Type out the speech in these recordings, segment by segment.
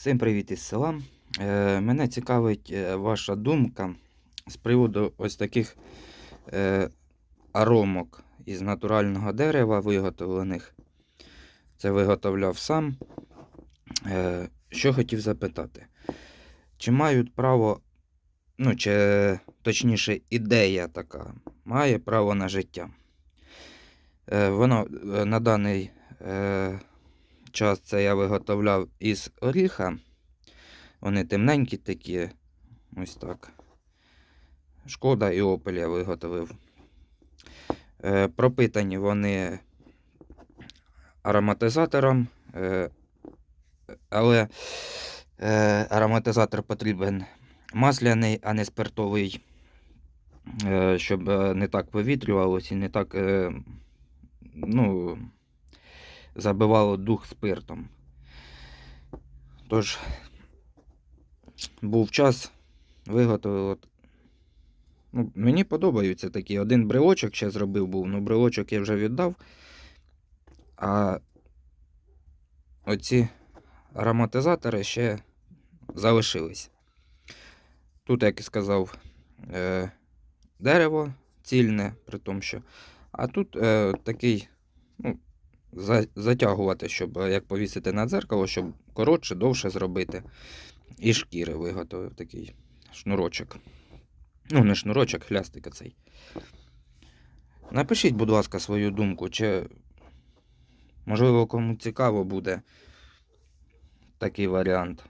Всім привіт із села. Е, мене цікавить е, ваша думка з приводу ось таких е, аромок із натурального дерева, виготовлених. Це виготовляв сам. Що хотів запитати? Чи мають право, ну, чи точніше, ідея така, має право на життя? Воно на даний час це я виготовляв із оріха. Вони темненькі такі. Ось так. Шкода і Опель я виготовив. Е, пропитані вони ароматизатором, е, але е, ароматизатор потрібен масляний, а не спиртовий, е, щоб е, не так вивітрювалося і не так е, ну, забивало дух спиртом. Тож, був час, виготовив. Ну, мені подобаються такі. Один брелочок ще зробив був, ну брелочок я вже віддав. А оці ароматизатори ще залишились. Тут, як і сказав, е, дерево цільне, при тому, що. А тут е, такий, ну, затягувати, щоб е, як повісити на дзеркало, щоб коротше, довше зробити. І шкіри виготовив такий шнурочок. Ну, не шнурочок, хлястик оцей. Напишіть, будь ласка, свою думку, чи можливо кому цікаво буде такий варіант.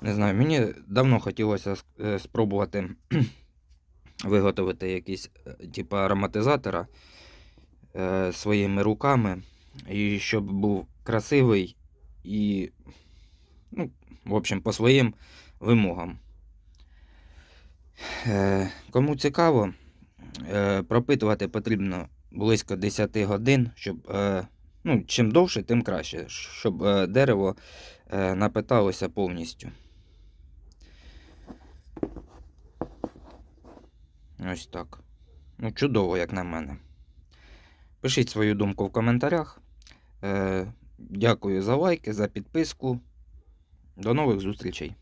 Не знаю, мені давно хотілося е, спробувати виготовити якийсь, е, типу ароматизатора е, своїми руками. І щоб був красивий і, ну, в общем, по своїм вимогам. Е, кому цікаво, е, пропитувати потрібно близько 10 годин, щоб ну, чим довше, тим краще, щоб дерево напиталося повністю. Ось так. Ну, чудово, як на мене. Пишіть свою думку в коментарях. Е, дякую за лайки, за підписку. До нових зустрічей.